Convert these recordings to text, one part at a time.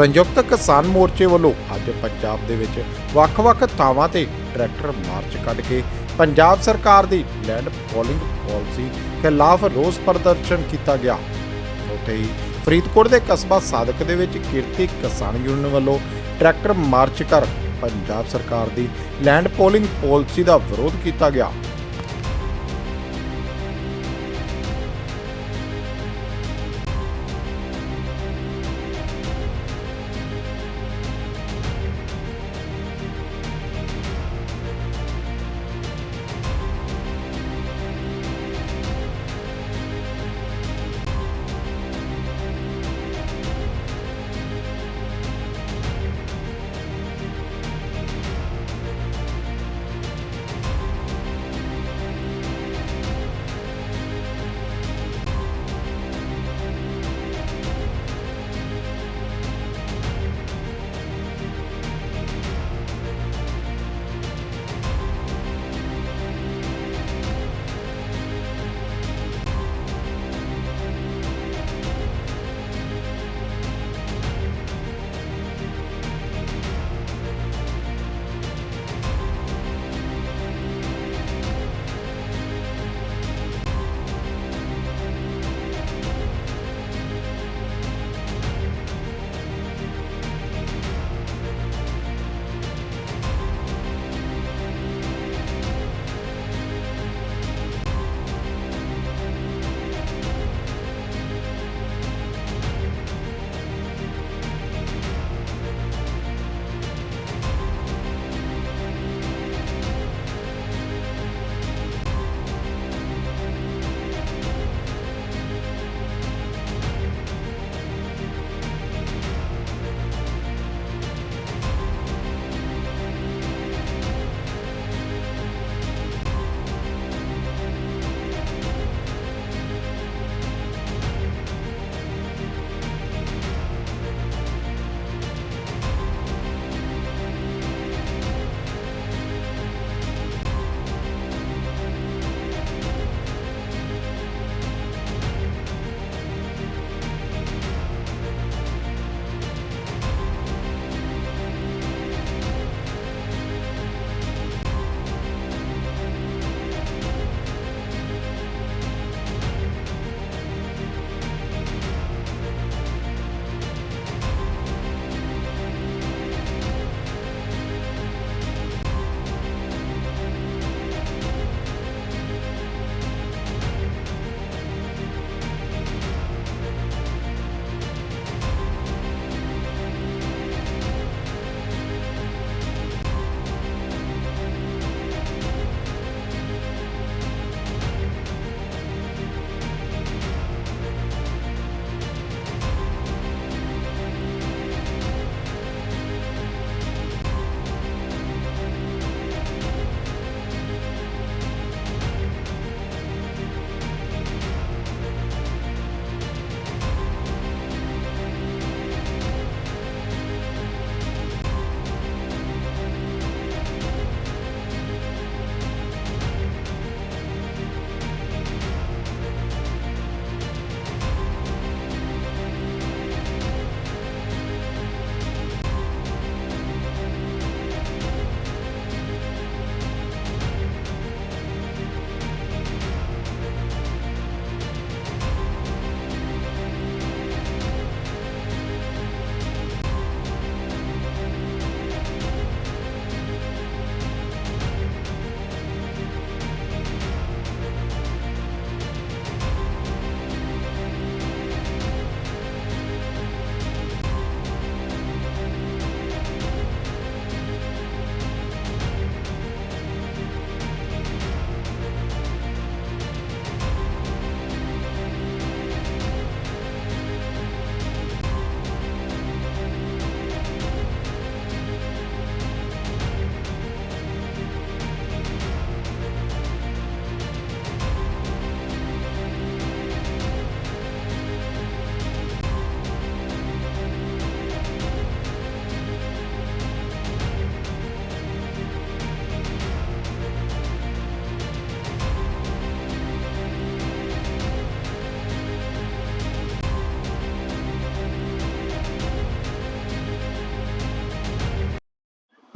ਸੰਯੁਕਤ ਕਿਸਾਨ ਮੋਰਚੇ ਵੱਲੋਂ ਅੱਜ ਪੰਜਾਬ ਦੇ ਵਿੱਚ ਵੱਖ-ਵੱਖ ਥਾਵਾਂ ਤੇ ਟਰੈਕਟਰ ਮਾਰਚ ਕੱਢ ਕੇ ਪੰਜਾਬ ਸਰਕਾਰ ਦੀ ਲੈਂਡ ਪੋਲਿੰਗ ਪਾਲਿਸੀ ਖਿਲਾਫ ਰੋਸ ਪ੍ਰਦਰਸ਼ਨ ਕੀਤਾ ਗਿਆ। ਉੱਥੇ ਹੀ ਫਰੀਦਕੋਟ ਦੇ ਕਸਬਾ ਸਾਦਕ ਦੇ ਵਿੱਚ ਕਿਰਤੀ ਕਿਸਾਨ ਯੂਨੀਅਨ ਵੱਲੋਂ ਟਰੈਕਟਰ ਮਾਰਚ ਕਰ ਪੰਜਾਬ ਸਰਕਾਰ ਦੀ ਲੈਂਡ ਪੋਲਿੰਗ ਪਾਲਿਸੀ ਦਾ ਵਿਰੋਧ ਕੀਤਾ ਗਿਆ।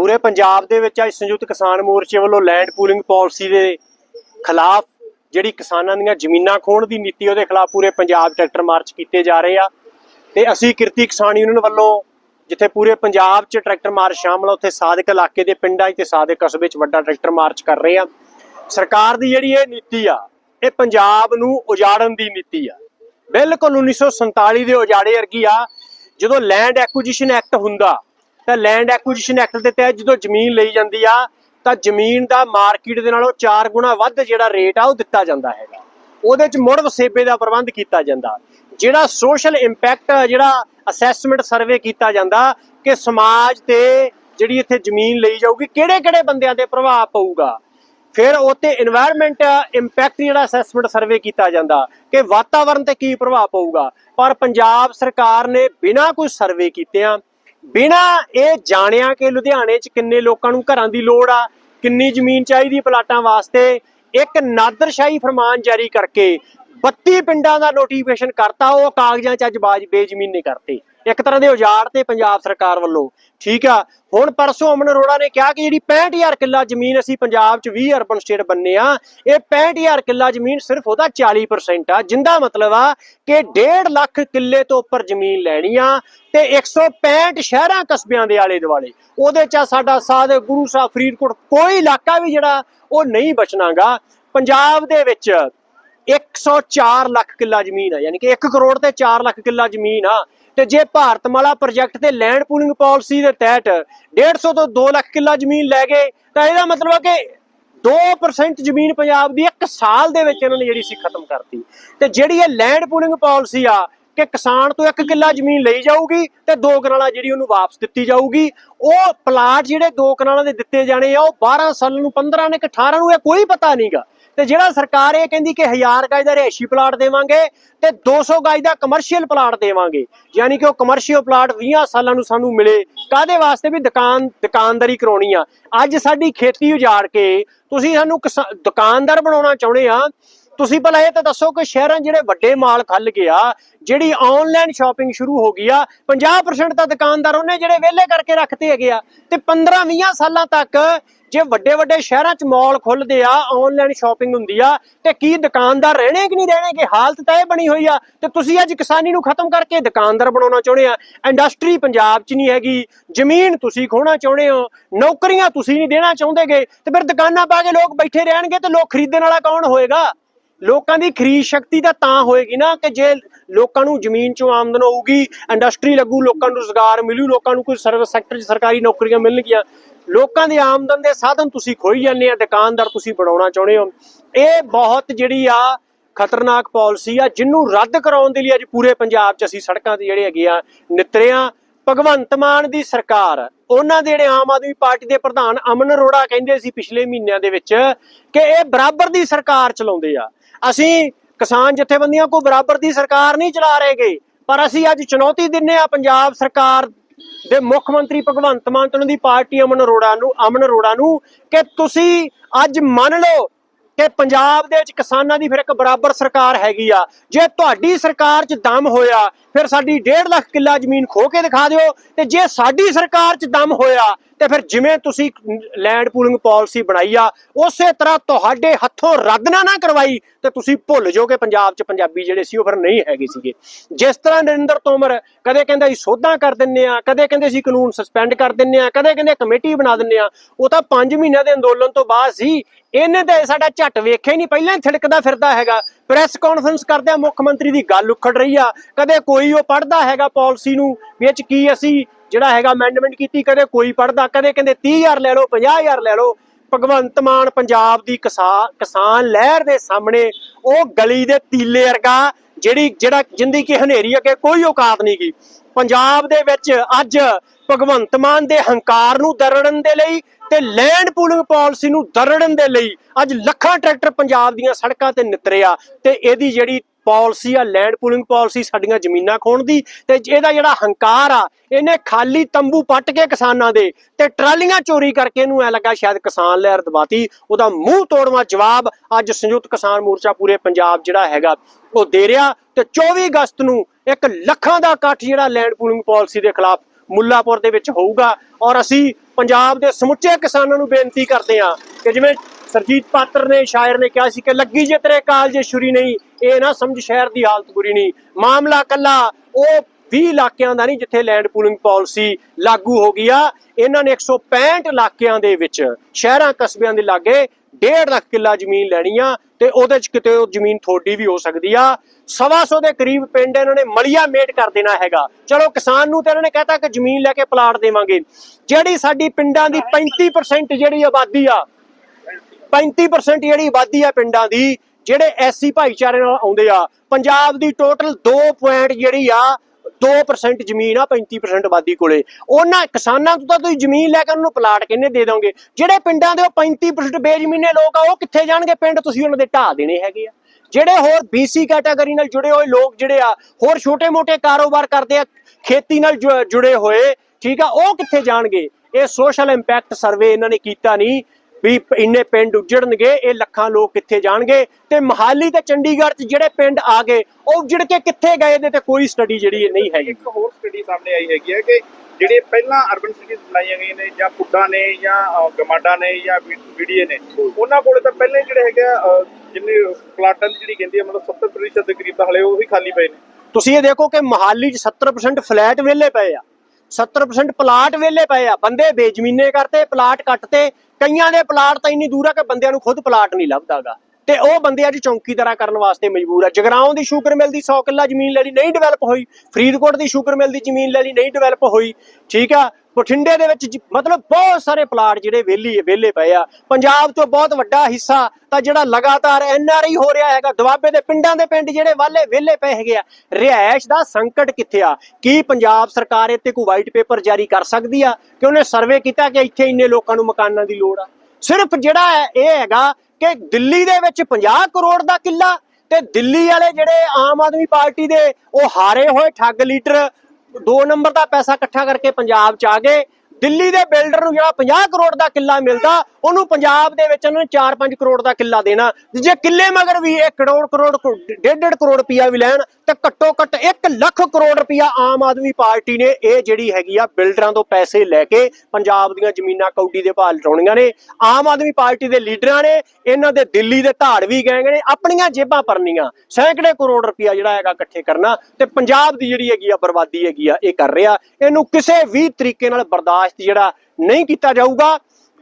ਪੂਰੇ ਪੰਜਾਬ ਦੇ ਵਿੱਚ ਅੱਜ ਸੰਯੁਕਤ ਕਿਸਾਨ ਮੋਰਚੇ ਵੱਲੋਂ ਲੈਂਡ ਪੂਲਿੰਗ ਪਾਲਿਸੀ ਦੇ ਖਿਲਾਫ ਜਿਹੜੀ ਕਿਸਾਨਾਂ ਦੀਆਂ ਜ਼ਮੀਨਾਂ ਖੋਣ ਦੀ ਨੀਤੀ, ਉਹਦੇ ਖਿਲਾਫ ਪੂਰੇ ਪੰਜਾਬ ਟਰੈਕਟਰ ਮਾਰਚ ਕੀਤੇ ਜਾ ਰਹੇ ਆ। ਤੇ ਅਸੀਂ ਕਿਰਤੀ ਕਿਸਾਨ ਯੂਨੀਅਨ ਵੱਲੋਂ ਜਿੱਥੇ ਪੂਰੇ ਪੰਜਾਬ 'ਚ ਟਰੈਕਟਰ ਮਾਰਚ ਸ਼ਾਮਲ ਆ, ਉੱਥੇ ਸਾਦਕ ਇਲਾਕੇ ਦੇ ਪਿੰਡਾਂ 'ਚ ਤੇ ਸਾਦਕ ਕਸਬੇ 'ਚ ਵੱਡਾ ਟਰੈਕਟਰ ਮਾਰਚ ਕਰ ਰਹੇ ਆ। ਸਰਕਾਰ ਦੀ ਜਿਹੜੀ ਇਹ ਨੀਤੀ ਆ, ਇਹ ਪੰਜਾਬ ਨੂੰ ਉਜਾੜਨ ਦੀ ਨੀਤੀ ਆ। ਬਿਲਕੁਲ 1947 ਦੇ ਉਜਾੜੇ ਵਰਗੀ ਆ, ਜਦੋਂ ਲੈਂਡ ਐਕੁਜੀਸ਼ਨ ਐਕਟ ਹੁੰਦਾ ਤਾਂ ਲੈਂਡ ਐਕੁਜੀਸ਼ਨ ਐਕਟ ਦੇ ਤਹਿਤ ਜਦੋਂ ਜ਼ਮੀਨ ਲਈ ਜਾਂਦੀ ਆ, ਤਾਂ ਜ਼ਮੀਨ ਦਾ ਮਾਰਕੀਟ ਦੇ ਨਾਲੋਂ ਚਾਰ ਗੁਣਾ ਵੱਧ ਜਿਹੜਾ ਰੇਟ ਆ, ਉਹ ਦਿੱਤਾ ਜਾਂਦਾ ਹੈਗਾ। ਉਹਦੇ ਚ ਮੁੜ ਵਸੇਬੇ ਦਾ ਪ੍ਰਬੰਧ ਕੀਤਾ ਜਾਂਦਾ। ਜਿਹੜਾ ਸੋਸ਼ਲ ਇੰਪੈਕਟ ਜਿਹੜਾ ਅਸੈਸਮੈਂਟ ਸਰਵੇ ਕੀਤਾ ਜਾਂਦਾ ਕਿ ਸਮਾਜ ਤੇ ਜਿਹੜੀ ਇੱਥੇ ਜ਼ਮੀਨ ਲਈ ਜਾਊਗੀ, ਕਿਹੜੇ-ਕਿਹੜੇ ਬੰਦਿਆਂ ਤੇ ਪ੍ਰਭਾਵ ਪਊਗਾ। ਫਿਰ ਉਤੇ এনवायरमेंट ਇੰਪੈਕਟ ਜਿਹੜਾ ਅਸੈਸਮੈਂਟ ਸਰਵੇ ਕੀਤਾ ਜਾਂਦਾ ਕਿ ਵਾਤਾਵਰਣ ਤੇ ਕੀ ਪ੍ਰਭਾਵ ਪਊਗਾ। ਪਰ ਪੰਜਾਬ ਸਰਕਾਰ ਨੇ ਬਿਨਾਂ ਕੋਈ ਸਰਵੇ ਕੀਤੇ ਆ ਬਿਨਾਂ ਇਹ ਜਾਣਿਆ ਕਿ ਲੁਧਿਆਣੇ 'ਚ ਕਿੰਨੇ ਲੋਕਾਂ ਨੂੰ ਘਰਾਂ ਦੀ ਲੋੜ ਆ, ਕਿੰਨੀ ਜ਼ਮੀਨ ਚਾਹੀਦੀ ਪਲਾਟਾਂ ਵਾਸਤੇ, ਇੱਕ ਨਾਦਰਸ਼ਾਹੀ ਫਰਮਾਨ ਜਾਰੀ ਕਰਕੇ 32 ਪਿੰਡਾਂ ਦਾ ਨੋਟੀਫਿਕੇਸ਼ਨ ਕਰਤਾ, ਉਹ ਕਾਗਜ਼ਾਂ 'ਚ ਅੱਜ ਬਾਜ ਬੇਜ਼ਮੀਨੇ ਕਰਤੇ। ਇੱਕ ਤਰ੍ਹਾਂ ਦੇ ਉਜਾੜ ਤੇ ਪੰਜਾਬ ਸਰਕਾਰ ਵੱਲੋਂ, ਠੀਕ ਆ? ਹੁਣ ਪਰਸੋਂ ਅਮਨ ਅਰੋੜਾ ਨੇ ਕਿਹਾ ਕਿ ਜਿਹੜੀ 65000 ਕਿੱਲਾ ਜ਼ਮੀਨ ਅਸੀਂ ਪੰਜਾਬ 'ਚ 20 ਅਰਬਨ ਸਟੇਟ ਬੰਨੇ ਆ, ਇਹ 65000 ਕਿੱਲਾ ਜ਼ਮੀਨ ਸਿਰਫ ਉਹਦਾ 40% ਆ, ਜਿੰਦਾ ਮਤਲਬ ਆ ਕਿ 1.5 ਲੱਖ ਕਿੱਲੇ ਤੋਂ ਉੱਪਰ ਜ਼ਮੀਨ ਲੈਣੀ ਆ ਤੇ 165 ਸ਼ਹਿਰਾਂ ਕਸਬਿਆਂ ਦੇ ਆਲੇ ਦੁਆਲੇ ਉਹਦੇ 'ਚ ਸਾਡਾ ਸਾਧ ਗੁਰੂ ਸਾਹਿਬ ਫਰੀਦਕੋਟ, ਕੋਈ ਇਲਾਕਾ ਵੀ ਜਿਹੜਾ ਉਹ ਨਹੀਂ ਬਚਣਾਗਾ। ਪੰਜਾਬ ਦੇ ਵਿੱਚ 104 ਲੱਖ ਕਿੱਲਾ ਜ਼ਮੀਨ ਆ, ਯਾਨੀ ਕਿ 1 ਕਰੋੜ ਤੇ 4 ਲੱਖ ਕਿੱਲਾ ਜ਼ਮੀਨ ਆ। ਤੇ ਜੇ ਭਾਰਤਮਾਲਾ ਪ੍ਰੋਜੈਕਟ ਤੇ ਲੈਂਡ ਪੂਲਿੰਗ ਪਾਲਿਸੀ ਦੇ ਤਹਿਤ 150 ਤੋਂ 2 ਲੱਖ ਕਿੱਲਾ ਜ਼ਮੀਨ ਲੈ ਗਏ, ਤਾਂ ਇਹਦਾ ਮਤਲਬ ਹੈ ਕਿ 2% ਜ਼ਮੀਨ ਪੰਜਾਬ ਦੀ ਇੱਕ ਸਾਲ ਦੇ ਵਿੱਚ ਇਹਨਾਂ ਨੇ ਜਿਹੜੀ ਸੀ ਖਤਮ ਕਰਤੀ। ਤੇ ਜਿਹੜੀ ਇਹ ਲੈਂਡ ਪੂਲਿੰਗ ਪਾਲਿਸੀ ਆ, ਕਿ ਕਿਸਾਨ ਤੋਂ ਇੱਕ ਕਿੱਲਾ ਜ਼ਮੀਨ ਲਈ ਜਾਊਗੀ ਤੇ ਦੋ ਕਨਾਲਾਂ ਜਿਹੜੀ ਉਹਨੂੰ ਵਾਪਸ ਦਿੱਤੀ ਜਾਊਗੀ, ਉਹ ਪਲਾਟ ਜਿਹੜੇ ਦੋ ਕਨਾਲਾਂ ਦੇ ਦਿੱਤੇ ਜਾਣੇ ਆ, ਉਹ 12 ਸਾਲ ਨੂੰ 15 ਨੇ ਕਿ 18 ਨੂੰ, ਇਹ ਕੋਈ ਪਤਾ ਨਹੀਂਗਾ ਤੇ ਜਿਹੜਾ ਸਰਕਾਰ ਇਹ ਕਹਿੰਦੀ ਕਿ 1000 ਗਜ ਦਾ ਰਿਹਾਇਸ਼ੀ ਪਲਾਟ ਦੇਵਾਂਗੇ ਤੇ 200 ਗਜ ਦਾ ਕਮਰਸ਼ੀਅਲ ਪਲਾਟ ਦੇਵਾਂਗੇ, ਯਾਨੀ ਕਿ ਉਹ ਕਮਰਸ਼ੀਅਲ ਪਲਾਟ 20 ਸਾਲਾਂ ਨੂੰ ਸਾਨੂੰ ਮਿਲੇ। ਕਾਦੇ ਵਾਸਤੇ? ਵੀ ਦੁਕਾਨ, ਦੁਕਾਨਦਾਰੀ ਕਰਾਉਣੀ ਆ। ਅੱਜ ਸਾਡੀ ਖੇਤੀ ਉਜਾੜ ਕੇ ਤੁਸੀਂ ਸਾਨੂੰ ਕਿਸਾ- ਦੁਕਾਨਦਾਰ ਬਣਾਉਣਾ ਚਾਹੁੰਦੇ ਆ, ਤੁਸੀਂ ਭਲਾ ਇਹ ਤਾਂ ਦੱਸੋ ਕਿ ਸ਼ਹਿਰਾਂ 'ਚ ਜਿਹੜੇ ਵੱਡੇ ਮਾਲ ਖੱਲ ਗਿਆ ਜਿਹੜੀ ਆਨਲਾਈਨ ਸ਼ਾਪਿੰਗ ਸ਼ੁਰੂ ਹੋ ਗਈ ਆ 50% ਤਾਂ ਦੁਕਾਨਦਾਰ ਉਹਨੇ ਜਿਹੜੇ ਵਿਹਲੇ ਕਰਕੇ ਰੱਖਤੇ ਹੈਗੇ ਆ, ਤੇ 15-20 ਸਾਲਾਂ ਤੱਕ ਜੇ ਵੱਡੇ ਵੱਡੇ ਸ਼ਹਿਰਾਂ 'ਚ ਮਾਲ ਖੁੱਲਦੇ ਆ ਆਨਲਾਈਨ ਸ਼ਾਪਿੰਗ ਹੁੰਦੀ ਆ, ਤੇ ਕੀ ਦੁਕਾਨਦਾਰ ਰਹਿਣੇ ਕਿ ਨਹੀਂ ਰਹਿਣੇ? ਕਿ ਹਾਲਤ ਤਾਂ ਇਹ ਬਣੀ ਹੋਈ ਆ। ਤੇ ਤੁਸੀਂ ਅੱਜ ਕਿਸਾਨੀ ਨੂੰ ਖਤਮ ਕਰਕੇ ਦੁਕਾਨਦਾਰ ਬਣਾਉਣਾ ਚਾਹੁੰਦੇ ਆ। ਇੰਡਸਟਰੀ ਪੰਜਾਬ 'ਚ ਨਹੀਂ ਹੈਗੀ। ਜ਼ਮੀਨ ਤੁਸੀਂ ਖੋਣਾ ਚਾਹੁੰਦੇ ਹੋ। ਨੌਕਰੀਆਂ ਤੁਸੀਂ ਨਹੀਂ ਦੇਣਾ ਚਾਹੁੰਦੇਗੇ। ਤੇ ਫਿਰ ਦੁਕਾਨਾਂ ਪਾ ਕੇ ਲੋਕ ਬੈਠੇ ਰਹਿਣਗੇ ਤੇ ਲੋਕ ਖਰੀਦਣ ਵਾਲਾ ਕੌਣ ਹੋਏਗਾ? ਲੋਕਾਂ ਦੀ ਖਰੀਦ ਸ਼ਕਤੀ ਤਾਂ ਤਾਂ ਹੋਏਗੀ ਨਾ ਕਿ ਜੇ ਲੋਕਾਂ ਨੂੰ ਜ਼ਮੀਨ ਚੋਂ ਆਮਦਨ ਹੋਊਗੀ ਇੰਡਸਟਰੀ ਲੱਗੂ, ਲੋਕਾਂ ਨੂੰ ਰੋਜ਼ਗਾਰ ਮਿਲੂ, ਲੋਕਾਂ ਨੂੰ ਕੋਈ ਸਰਵਿਸ ਸੈਕਟਰ 'ਚ ਸਰਕਾਰੀ ਨੌਕਰੀਆਂ ਮਿਲਣਗੀਆਂ। ਲੋਕਾਂ ਦੀ ਆਮਦਨ ਦੇ ਸਾਧਨ ਤੁਸੀਂ ਖੋਈ ਜਾਂਦੇ ਆ, ਦੁਕਾਨਦਾਰ ਤੁਸੀਂ ਬਣਾਉਣਾ ਚਾਹੁੰਦੇ ਹੋ। ਇਹ ਬਹੁਤ ਜਿਹੜੀ ਆ ਖਤਰਨਾਕ ਪਾਲਿਸੀ ਆ, ਜਿਹਨੂੰ ਰੱਦ ਕਰਾਉਣ ਦੇ ਲਈ ਅੱਜ ਪੂਰੇ ਪੰਜਾਬ 'ਚ ਅਸੀਂ ਸੜਕਾਂ ਤੇ ਜਿਹੜੇ ਹੈਗੇ ਆ ਨਿਤਰਿਆਂ ਭਗਵੰਤ ਮਾਨ ਦੀ ਸਰਕਾਰ, ਉਹਨਾਂ ਦੇ ਜਿਹੜੇ ਆਮ ਆਦਮੀ ਪਾਰਟੀ ਦੇ ਪ੍ਰਧਾਨ ਅਮਨ ਅਰੋੜਾ ਕਹਿੰਦੇ ਸੀ ਪਿਛਲੇ ਮਹੀਨਿਆਂ ਦੇ ਵਿੱਚ ਕਿ ਇਹ ਬਰਾਬਰ ਦੀ ਸਰਕਾਰ ਚਲਾਉਂਦੇ ਆ। ਅਸੀਂ ਕਿਸਾਨ ਜਥੇਬੰਦੀਆਂ ਕੋ ਬਰਾਬਰ ਦੀ ਸਰਕਾਰ ਨਹੀਂ ਚਲਾ ਰਹੇਗੇ ਪਰ ਅਸੀਂ ਅੱਜ ਚੁਣੌਤੀ ਦਿੰਨੇ ਆ, ਪੰਜਾਬ ਸਰਕਾਰ ਦੇ ਮੁੱਖ ਮੰਤਰੀ ਭਗਵੰਤ ਮਾਨ ਤੇ ਉਹਨਾਂ ਦੀ ਪਾਰਟੀ ਅਮਨ ਅਰੋੜਾ ਨੂੰ, ਅਮਨ ਅਰੋੜਾ ਨੂੰ ਕਿ ਤੁਸੀਂ ਅੱਜ ਮੰਨ ਲਓ ਕਿ ਪੰਜਾਬ ਦੇ ਵਿੱਚ ਕਿਸਾਨਾਂ ਦੀ ਫਿਰ ਇੱਕ ਬਰਾਬਰ ਸਰਕਾਰ ਹੈਗੀ ਆ। ਜੇ ਤੁਹਾਡੀ ਸਰਕਾਰ 'ਚ ਦਮ ਹੋਇਆ, ਫਿਰ ਸਾਡੀ 1.5 ਲੱਖ ਕਿੱਲਾ ਜ਼ਮੀਨ ਖੋ ਕੇ ਦਿਖਾ ਦਿਓ ਤੇ ਜੇ ਸਾਡੀ ਸਰਕਾਰ 'ਚ ਦਮ ਹੋਇਆ ਤੇ ਫਿਰ ਜਿਵੇਂ ਤੁਸੀਂ ਲੈਂਡ ਪੂਲਿੰਗ ਪਾਲਿਸੀ ਬਣਾਈ ਆ, ਉਸੇ ਤਰ੍ਹਾਂ ਤੁਹਾਡੇ ਹੱਥੋਂ ਰੱਦ ਨਾ ਨਾ ਕਰਵਾਈ ਤੇ ਤੁਸੀਂ ਭੁੱਲ ਜਾਓਗੇ ਪੰਜਾਬ 'ਚ ਪੰਜਾਬੀ ਜਿਹੜੇ ਸੀ ਉਹ ਫਿਰ ਨਹੀਂ ਹੈਗੇ ਸੀਗੇ। ਜਿਸ ਤਰ੍ਹਾਂ ਨਰਿੰਦਰ ਤੋਮਰ ਕਦੇ ਕਹਿੰਦਾ ਸੀ ਸੋਧਾਂ ਕਰ ਦਿੰਨੇ ਆ, ਕਦੇ ਕਹਿੰਦੇ ਸੀ ਕਾਨੂੰਨ ਸਸਪੈਂਡ ਕਰ ਦਿੰਨੇ ਆ, ਕਦੇ ਕਹਿੰਦੇ ਕਮੇਟੀ ਬਣਾ ਦਿੰਨੇ ਆ, ਉਹ ਤਾਂ 5 ਮਹੀਨਿਆਂ ਦੇ ਅੰਦੋਲਨ ਤੋਂ ਬਾਅਦ ਸੀ। ਇਹਨੇ ਤਾਂ ਸਾਡਾ ਝੱਟ ਵੇਖਿਆ ਹੀ ਨਹੀਂ, ਪਹਿਲਾਂ ਹੀ ਥਿੜਕਦਾ ਫਿਰਦਾ ਹੈਗਾ। ਪ੍ਰੈਸ ਕਾਨਫਰੰਸ ਕਰਦਿਆਂ ਮੁੱਖ ਮੰਤਰੀ ਦੀ ਗੱਲ ਉਖੜ ਰਹੀ ਆ, ਕਦੇ ਕੋਈ ਉਹ ਪੜਦਾ ਹੈਗਾ ਪਾਲਿਸੀ ਨੂੰ ਵਿੱਚ ਕੀ ਅਸੀਂ ਜਿਹੜਾ ਹੈਗਾ ਅਮੈਂਡਮੈਂਟ ਕੀਤੀ, ਕਦੇ ਕੋਈ ਪੜਦਾ ਕਦੇ ਕਹਿੰਦੇ 30000 ਲੈ ਲਓ 50000 ਲੈ ਲਓ। ਭਗਵੰਤ ਮਾਨ ਪੰਜਾਬ ਦੀ ਕਿਸਾਨ ਲਹਿਰ ਦੇ ਸਾਹਮਣੇ ਉਹ ਗਲੀ ਦੇ ਤੀਲੇ ਵਰਗਾ ਜਿਹੜੀ, ਜਿਹੜਾ ਜਿੰਦੀ ਕੀ ਹਨੇਰੀ ਅੱਗੇ ਕੋਈ ਔਕਾਤ ਨਹੀਂ ਗਈ। ਪੰਜਾਬ ਦੇ ਵਿੱਚ ਅੱਜ ਭਗਵੰਤ ਮਾਨ ਦੇ ਹੰਕਾਰ ਨੂੰ ਦਰੜਨ ਦੇ ਲਈ ਤੇ ਲੈਂਡ ਪੂਲਿੰਗ ਪਾਲਿਸੀ ਨੂੰ ਦਰੜਨ ਦੇ ਲਈ ਅੱਜ ਲੱਖਾਂ ਟਰੈਕਟਰ ਪੰਜਾਬ ਦੀਆਂ ਸੜਕਾਂ ਤੇ ਨਿਤਰਿਆ ਤੇ ਇਹਦੀ ਜਿਹੜੀ ਪਾਲਿਸੀ ਆ ਲੈਂਡ ਪੂਲਿੰਗ ਪਾਲਿਸੀ ਸਾਡੀਆਂ ਜ਼ਮੀਨਾਂ ਖੋਣ ਦੀ ਤੇ ਇਹਦਾ ਜਿਹੜਾ ਹੰਕਾਰ ਆ, ਇਹਨੇ ਖਾਲੀ ਤੰਬੂ ਪੱਟ ਕੇ ਕਿਸਾਨਾਂ ਦੇ ਤੇ ਟਰਾਲੀਆਂ ਚੋਰੀ ਕਰਕੇ ਇਹਨੂੰ ਐ ਲੱਗਾ ਸ਼ਾਇਦ ਕਿਸਾਨ ਲਹਿਰ ਦਬਾਤੀ, ਉਹਦਾ ਮੂੰਹ ਤੋੜਵਾ ਜਵਾਬ ਅੱਜ ਸੰਯੁਕਤ ਕਿਸਾਨ ਮੋਰਚਾ ਪੂਰੇ ਪੰਜਾਬ ਜਿਹੜਾ ਹੈਗਾ, ਉਹ ਦੇ ਰਿਹਾ ਤੇ 24 ਅਗਸਤ ਨੂੰ ਇੱਕ ਲੱਖਾਂ ਦਾ ਇਕੱਠ ਜਿਹੜਾ ਲੈਂਡ ਪੂਲਿੰਗ ਪਾਲਿਸੀ ਦੇ ਖਿਲਾਫ ਮੁੱਲਾਪੁਰ ਦੇ ਵਿੱਚ ਹੋਊਗਾ ਔਰ ਅਸੀਂ ਪੰਜਾਬ ਦੇ ਸਮੁੱਚੇ ਕਿਸਾਨਾਂ ਨੂੰ ਬੇਨਤੀ ਕਰਦੇ ਹਾਂ ਕਿ ਜਿਵੇਂ ਸਰਜੀਤ ਪਾਤਰ ਨੇ, ਸ਼ਾਇਰ ਨੇ ਕਿਹਾ ਸੀ ਕਿ ਲੱਗੀ ਜੇ ਤੇਰੇ ਕਾਲਜ ਛੁਰੀ ਨਹੀਂ, ਇਹ ਨਾ ਸਮਝ ਸ਼ਹਿਰ ਦੀ ਹਾਲਤ ਬੁਰੀ ਨਹੀਂ। ਮਾਮਲਾ ਕੱਲਾ ਉਹ 20 ਇਲਾਕਿਆਂ ਦਾ ਨਹੀਂ ਜਿੱਥੇ ਲੈਂਡ ਪੂਲਿੰਗ ਪਾਲਿਸੀ ਲਾਗੂ ਹੋ ਗਈ ਆ। ਇਹਨਾਂ ਨੇ 165 ਇਲਾਕਿਆਂ ਦੇ ਵਿੱਚ ਸ਼ਹਿਰਾਂ ਕਸਬਿਆਂ ਦੇ ਲਾਗੇ 1.5 ਲੱਖ ਕਿੱਲਾ ਜ਼ਮੀਨ ਲੈਣੀ ਆ ਤੇ ਉਹਦੇ ਚ ਕਿਤੇ ਉਹ ਜ਼ਮੀਨ ਥੋੜੀ ਵੀ ਹੋ ਸਕਦੀ ਆ। ਸਵਾ ਸੌ ਦੇ ਕਰੀਬ ਪਿੰਡ ਇਹਨਾਂ ਨੇ ਮਲੀਆ ਮੇਟ ਕਰ ਦੇਣਾ ਹੈਗਾ। ਚਲੋ ਕਿਸਾਨ ਨੂੰ ਤੇ ਇਹਨਾਂ ਨੇ ਕਹਤਾ ਕਿ ਜ਼ਮੀਨ ਲੈ ਕੇ ਪਲਾਟ ਦੇਵਾਂਗੇ। ਜਿਹੜੀ ਸਾਡੀ ਪਿੰਡਾਂ ਦੀ 35% ਜਿਹੜੀ ਆਬਾਦੀ ਆ 35% ਜਿਹੜੀ ਆਬਾਦੀ ਆ ਪਿੰਡਾਂ ਦੀ, ਜਿਹੜੇ ਐਸਸੀ ਭਾਈਚਾਰੇ ਨਾਲ ਆਉਂਦੇ ਆ, ਪੰਜਾਬ ਦੀ ਟੋਟਲ 2 ਪੁਆਇੰਟ ਜਿਹੜੀ ਆ 2% ਜ਼ਮੀਨ ਆ 35% ਆਬਾਦੀ ਕੋਲੇ। ਉਹਨਾਂ ਕਿਸਾਨਾਂ ਤੋਂ ਤਾਂ ਤੁਸੀਂ ਜ਼ਮੀਨ ਲੈ ਕੇ ਉਹਨਾਂ ਨੂੰ ਪਲਾਟ ਕਿੰਨੇ ਦੇ ਦੋਗੇ? ਜਿਹੜੇ ਪਿੰਡਾਂ ਦੇ ਉਹ 35% ਬੇਜ਼ਮੀਨੇ ਲੋਕ ਆ, ਉਹ ਕਿੱਥੇ ਜਾਣਗੇ? ਪਿੰਡ ਤੁਸੀਂ ਉਹਨਾਂ ਦੇ ਢਾਹ ਦੇਣੇ ਹੈਗੇ ਆ। ਜਿਹੜੇ ਹੋਰ BC ਕੈਟਾਗਰੀ ਨਾਲ ਜੁੜੇ ਹੋਏ ਲੋਕ ਜਿਹੜੇ ਆ, ਹੋਰ ਛੋਟੇ-ਮੋਟੇ ਕਾਰੋਬਾਰ ਕਰਦੇ ਆ, ਖੇਤੀ ਨਾਲ ਜੁ- ਜੁੜੇ ਹੋਏ, ਠੀਕ ਆ, ਉਹ ਕਿੱਥੇ ਜਾਣਗੇ? ਇਹ ਸੋਸ਼ਲ ਇੰਪੈਕਟ ਸਰਵੇ ਇਹਨਾਂ ਨੇ ਕੀਤਾ ਨਹੀਂ। ਵੀ ਇੰਨੇ ਪਿੰਡ ਉਜੜਨਗੇ ਇਹ ਲੱਖਾਂ ਲੋਕ ਕਿੱਥੇ ਜਾਣਗੇ ਤੇ ਮਹਾਲੀ ਤੇ ਚੰਡੀਗੜ੍ਹ 'ਚ ਜਿਹੜੇ ਪਿੰਡ ਆ ਗਏ ਉਹ ਉਜੜ ਕੇ ਕਿੱਥੇ ਗਏ ਇਹਦੇ ਤੇ ਕੋਈ ਸਟੱਡੀ ਜਿਹੜੀ ਨਹੀਂ ਹੈਗੀ। ਇੱਕ ਹੋਰ ਸਟੱਡੀ ਸਾਹਮਣੇ ਆਈ ਹੈਗੀ ਹੈ ਕਿ ਜਿਹੜੇ ਪਹਿਲਾਂ ਅਰਬਨ ਸਿਟੀਜ਼ ਬਣਾਈਆਂ ਗਈਆਂ ਨੇ ਜਾਂ ਪੁੱਡਾ ਨੇ ਜਾਂ ਗਮਾਡਾ ਨੇ ਜਾਂ ਵੀਡੀਏ ਨੇ ਉਹਨਾਂ ਕੋਲੇ ਤਾਂ ਪਹਿਲੇ ਜਿਹੜੇ ਹੈਗੇ ਆ, ਜਿੰਨੇ ਪਲਾਟਾਂ ਦੀ ਜਿਹੜੀ ਕਹਿੰਦੀ ਹੈ ਮਤਲਬ 70% ਦੇ ਕਰੀਬ ਤਾਂ ਹਲੇ ਉਹ ਵੀ ਖਾਲੀ ਪਏ ਨੇ। ਤੁਸੀਂ ਇਹ ਦੇਖੋ ਕਿ ਮਹਾਲੀ 'ਚ 70% ਫਲੈਟ ਵਿਹਲੇ ਪਏ ਆ। 70% ਪਲਾਟ ਵਿਹਲੇ ਪਏ ਆ। ਬੰਦੇ ਬੇਜ਼ਮੀਨੇ ਕਰਤੇ, ਪਲਾਟ ਕੱਟਤੇ। ਕਈਆਂ ਦੇ ਪਲਾਟ ਤਾਂ ਇੰਨੀ ਦੂਰ ਆ ਕਿ ਬੰਦਿਆਂ ਨੂੰ ਖੁਦ ਪਲਾਟ ਨਹੀਂ ਲੱਭਦਾਗਾ। ਤੇ ਉਹ ਬੰਦੇ ਅੱਜ ਚੌਂਕੀਦਾਰਾ ਕਰਨ ਵਾਸਤੇ ਮਜਬੂਰ ਆ। ਜਗਰਾਉਂ ਦੀ ਸ਼ੂਗਰ ਮਿਲ ਦੀ 100 ਕਿੱਲਾ ਜ਼ਮੀਨ ਲੈ ਲਈ, ਨਹੀਂ ਡਿਵੈਲਪ ਹੋਈ। ਫਰੀਦਕੋਟ ਦੀ ਸ਼ੂਗਰ ਮਿਲ ਦੀ ਜ਼ਮੀਨ ਲੈ ਲਈ, ਨਹੀਂ ਡਿਵੈਲਪ ਹੋਈ। ਠੀਕ ਆ? ਬਠਿੰਡੇ ਦੇ ਵਿੱਚ ਮਤਲਬ ਬਹੁਤ ਸਾਰੇ ਪਲਾਟ ਜਿਹੜੇ ਵਿਹਲੀ ਵਿਹਲੇ ਪਏ ਆ। ਪੰਜਾਬ ਤੋਂ ਬਹੁਤ ਵੱਡਾ ਹਿੱਸਾ ਤਾਂ ਜਿਹੜਾ ਲਗਾਤਾਰ ਐਨਆਰਆਈ ਹੋ ਰਿਹਾ ਹੈਗਾ, ਦੁਆਬੇ ਦੇ ਪਿੰਡਾਂ ਦੇ ਪਿੰਡ ਜਿਹੜੇ ਵਾਲੇ ਵਿਹਲੇ ਪਏ ਹੈਗੇ ਆ। ਰਿਹਾਇਸ਼ ਦਾ ਸੰਕਟ ਕਿੱਥੇ ਆ? ਕੀ ਪੰਜਾਬ ਸਰਕਾਰ ਇੱਥੇ ਕੋਈ ਵਾਈਟ ਪੇਪਰ ਜਾਰੀ ਕਰ ਸਕਦੀ ਆ? ਕਿ ਉਹਨੇ ਸਰਵੇ ਕੀਤਾ ਕਿ ਇੱਥੇ ਇੰਨੇ ਲੋਕਾਂ ਨੂੰ ਮਕਾਨਾਂ ਦੀ ਲੋੜ ਆ। ਸਿਰਫ ਜਿਹੜਾ ਹੈ ਇਹ ਹੈਗਾ ਕਿ ਦਿੱਲੀ ਦੇ ਵਿੱਚ 50 ਕਰੋੜ ਦਾ ਕਿੱਲਾ ਤੇ ਦਿੱਲੀ ਵਾਲੇ ਜਿਹੜੇ ਆਮ ਆਦਮੀ ਪਾਰਟੀ ਦੇ ਉਹ ਹਾਰੇ ਹੋਏ ਠੱਗ ਲੀਡਰ ਦੋ ਨੰਬਰ ਦਾ ਪੈਸਾ ਇਕੱਠਾ ਕਰਕੇ ਪੰਜਾਬ ਚ ਆ ਗਏ। ਦਿੱਲੀ ਦੇ ਬਿਲਡਰ ਨੂੰ ਜਿਹੜਾ 50 ਕਰੋੜ ਦਾ ਕਿੱਲਾ ਮਿਲਦਾ, ਉਹਨੂੰ ਪੰਜਾਬ ਦੇ ਵਿੱਚ ਉਹਨੂੰ ਨੇ 4-5 ਕਰੋੜ ਦਾ ਕਿੱਲਾ ਦੇਣਾ। ਜੇ ਕਿੱਲੇ ਮਗਰ ਵੀ 1 ਕਰੋੜ ਕਰੋੜ ਡੇਢ ਡੇਢ ਕਰੋੜ ਰੁਪਇਆ ਵੀ ਲੈਣ, ਤਾਂ ਘੱਟੋ ਘੱਟ 1 ਲੱਖ ਕਰੋੜ ਰੁਪਇਆ ਆਮ ਆਦਮੀ ਪਾਰਟੀ ਨੇ ਇਹ ਜਿਹੜੀ ਹੈਗੀ ਆ ਬਿਲਡਰਾਂ ਤੋਂ ਪੈਸੇ ਲੈ ਕੇ ਪੰਜਾਬ ਦੀਆਂ ਜ਼ਮੀਨਾਂ ਕੌਡੀ ਦੇ ਭਾਅ ਲਟਾਉਣੀਆਂ ਨੇ। ਆਮ ਆਦਮੀ ਪਾਰਟੀ ਦੇ ਲੀਡਰਾਂ ਨੇ, ਇਹਨਾਂ ਦੇ ਦਿੱਲੀ ਦੇ ਧਾੜ ਵੀ ਗਏ ਨੇ, ਆਪਣੀਆਂ ਜੇਬਾਂ ਭਰਨੀਆਂ। ਸੈਂਕੜੇ ਕਰੋੜ ਰੁਪਇਆ ਜਿਹੜਾ ਹੈਗਾ ਇਕੱਠੇ ਕਰਨਾ ਤੇ ਪੰਜਾਬ ਦੀ ਜਿਹੜੀ ਹੈਗੀ ਆ ਬਰਬਾਦੀ ਹੈਗੀ ਆ, ਇਹ ਕਰ ਰਿਹਾ। ਇਹਨੂੰ ਕਿਸੇ ਵੀ ਤਰੀਕੇ ਨਾਲ ਬਰਦਾਸ਼ਤ ਜਿਹੜਾ ਨਹੀਂ ਕੀਤਾ ਜਾਊਗਾ,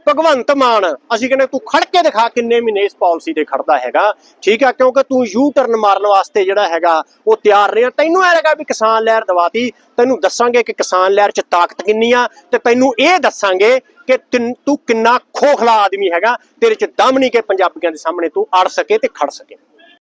ਭਗਵੰਤ ਮਾਨ, ਅਸੀਂ ਕਹਿੰਦੇ ਤੂੰ ਖੜ ਕੇ ਦਿਖਾ ਕਿੰਨੇ ਮਹੀਨੇ ਇਸ ਪਾਲਿਸੀ ਤੇ ਖੜਦਾ ਹੈਗਾ। ਠੀਕ ਆ, ਕਿਉਂਕਿ ਤੂੰ ਯੂ ਟਰਨ ਮਾਰਨ ਵਾਸਤੇ ਜਿਹੜਾ ਹੈਗਾ, ਉਹ ਤਿਆਰ ਰਿਹਾ। ਤੈਨੂੰ ਇਹ ਲੱਗਾ ਵੀ ਕਿਸਾਨ ਲਹਿਰ ਦਵਾਤੀ, ਤੈਨੂੰ ਦੱਸਾਂਗੇ ਕਿ ਕਿਸਾਨ ਲਹਿਰ 'ਚ ਤਾਕਤ ਕਿੰਨੀ ਆ, ਤੇ ਤੈਨੂੰ ਇਹ ਦੱਸਾਂਗੇ ਕਿ ਤਿੰਨ- ਤੂੰ ਕਿੰਨਾ ਖੋਖਲਾ ਆਦਮੀ ਹੈਗਾ, ਤੇਰੇ 'ਚ ਦਮ ਨਹੀਂ ਕਿ ਪੰਜਾਬੀਆਂ ਦੇ ਸਾਹਮਣੇ ਤੂੰ ਅੜ ਸਕੇ ਤੇ ਖੜ ਸਕੇ।